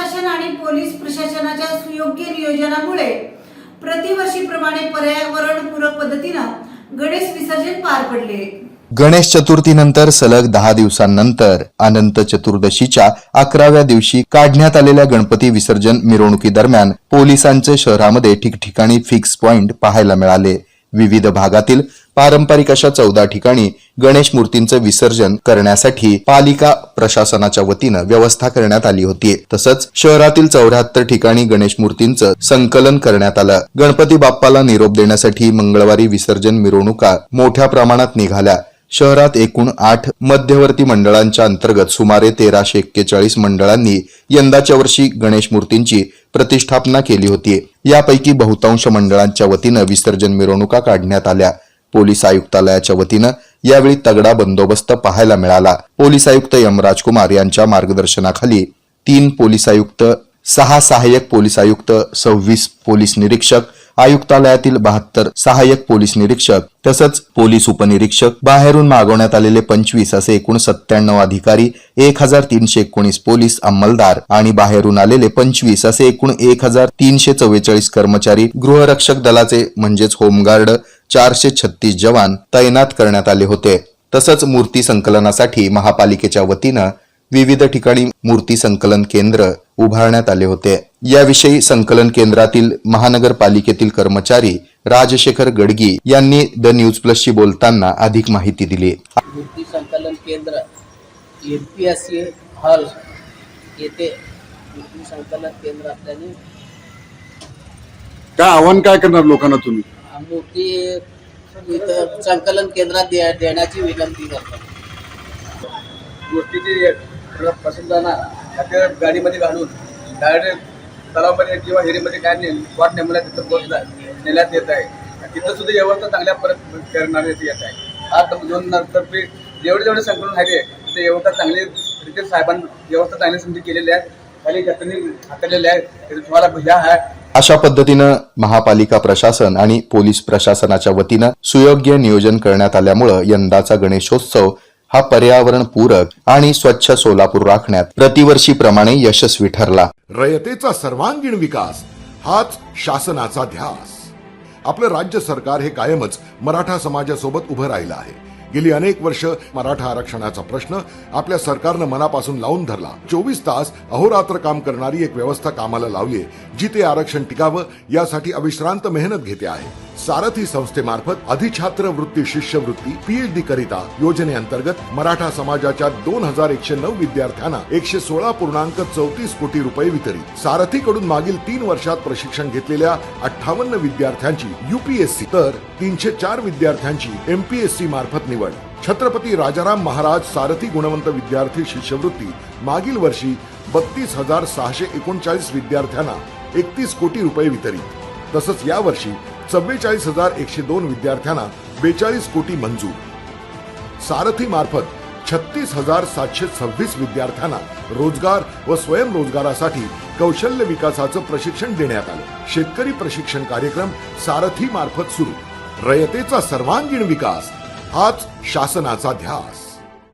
प्रशासन आणि पोलीस प्रशासनाच्या सुयोग्य नियोजनामुळे प्रतिवर्षीप्रमाणे पर्यावरणपूरक पद्धतीनं गणेश विसर्जन पार पडले. गणेश चतुर्थीनंतर सलग दहा दिवसांनंतर अनंत चतुर्दशीच्या अकराव्या दिवशी काढण्यात आलेल्या गणपती विसर्जन मिरवणुकीदरम्यान पोलिसांचे शहरामध्ये ठिकठिकाणी फिक्स पॉइंट पाहायला मिळाले. विविध भागातील पारंपरिक अशा चौदा ठिकाणी गणेश मूर्तींचं विसर्जन करण्यासाठी पालिका प्रशासनाच्या वतीनं व्यवस्था करण्यात आली होती. तसंच शहरातील चौऱ्याहत्तर ठिकाणी गणेश मूर्तींचं संकलन करण्यात आलं. गणपती बाप्पाला निरोप देण्यासाठी मंगळवारी विसर्जन मिरवणुका मोठ्या प्रमाणात निघाल्या. शहरात एकूण आठ मध्यवर्ती मंडळांच्या अंतर्गत सुमारे तेराशे एक्केचाळीस मंडळांनी यंदाच्या वर्षी गणेश मूर्तींची प्रतिष्ठापना केली होती. यापैकी बहुतांश मंडळांच्या वतीनं विसर्जन मिरवणुका काढण्यात आल्या. पोलीस आयुक्तालयाच्या वतीनं यावेळी तगडा बंदोबस्त पाहायला मिळाला. पोलीस आयुक्त एम. राजकुमार यांच्या मार्गदर्शनाखाली तीन पोलीस आयुक्त सहा सहाय्यक पोलीस आयुक्त सव्वीस पोलीस निरीक्षक आयुक्तालयातील बहात्तर सहाय्यक पोलीस निरीक्षक तसंच पोलीस उपनिरीक्षक बाहेरून मागवण्यात आलेले पंचवीस असे एकूण सत्त्याण्णव अधिकारी एक हजार तीनशे एकोणीस पोलीस अंमलदार आणि बाहेरून आलेले पंचवीस असे एकूण एक हजार तीनशे चव्वेचाळीस कर्मचारी गृहरक्षक दलाचे म्हणजेच होमगार्ड चारशे छत्तीस जवान तैनात करण्यात आले होते. तसंच मूर्ती संकलनासाठी महापालिकेच्या वतीनं विविध ठिकाणी मूर्ती संकलन केंद्र उभारण्यात आले होते. याविषयी संकलन केंद्रातील महानगरपालिकेतील कर्मचारी राजशेखर गडगी यांनी द न्यूज प्लसशी बोलताना अधिक माहिती दिली. मूर्ती संकलन केंद्र M P S C hall येथे मूर्ती संकलन केंद्र असल्याने काय आव्हान काय करणार लोकांना तुम्ही? मूर्ती इथं संकलन केंद्रात दे देण्याची विनंती करतो. गोष्टीची पसंत त्या गाडीमध्ये घालून डायरेक्ट तलावामध्ये किंवा हेरीमध्ये काय नेल वाट नेमला तिथं पोहोचला नेण्यात येत आहे. तिथं सुद्धा व्यवस्था चांगल्या परत करणार येत आहे. आता दोन नंतर जेवढे जेवढे संकलन आहे तिथे व्यवस्था चांगली तिथे साहेबांनी व्यवस्था चांगली संधी केलेली आहे. खाली घटने आहे तुम्हाला भैया आहे अशा पद्धतीनं महापालिका प्रशासन आणि पोलीस प्रशासनाच्या वतीनं सुयोग्य नियोजन करण्यात आल्यामुळं यंदाचा गणेशोत्सव हा पर्यावरण पूरक आणि स्वच्छ सोलापूर राखण्यात प्रतिवर्षीप्रमाणे यशस्वी ठरला. रयतेचा सर्वांगीण विकास हाच शासनाचा ध्यास. आपलं राज्य सरकार हे कायमच मराठा समाजासोबत उभं राहिलं आहे. गेली अनेक वर्ष मराठा आरक्षणाचा प्रश्न आपल्या सरकारनं मनापासून लावून धरला. चोवीस तास अहोरात्र काम करणारी एक व्यवस्था कामाला लावली जी ते आरक्षण टिकावं यासाठी अविश्रांत मेहनत घेते आहे. सारथी संस्थेमार्फत अधिछात्र वृत्ती शिष्यवृत्ती पीएचडी करिता योजनेअंतर्गत मराठा समाजाच्या दोन हजार एकशे नऊ विद्यार्थ्यांना एकशे सोळा पूर्णांक चौतीस कोटी रुपये वितरित. सारथीकडून मागील तीन वर्षात प्रशिक्षण घेतलेल्या अठ्ठावन्न विद्यार्थ्यांची युपीएससी तर तीनशे चार विद्यार्थ्यांची एमपीएससी मार्फत निवड छत्रपती राजाराम महाराज सारथी गुणवंत विद्यार्थी शिष्यवृत्ती. मागील वर्षी बत्तीस हजार सहाशे एकोणचाळीस विद्यार्थ्यांना एकतीस कोटी रुपये वितरित. तसंच यावर्षी चव्वेचाळीस हजार एकशे दोन विद्यार्थ्यांना बेचाळीस कोटी मंजूर. सारथी मार्फत छत्तीस हजार सातशे सव्वीस विद्यार्थ्यांना रोजगार व स्वयंरोजगारासाठी कौशल्य विकासाचं प्रशिक्षण देण्यात आलं. शेतकरी प्रशिक्षण कार्यक्रम सारथी मार्फत सुरू. रयतेचा सर्वांगीण विकास हाच शासनाचा ध्यास.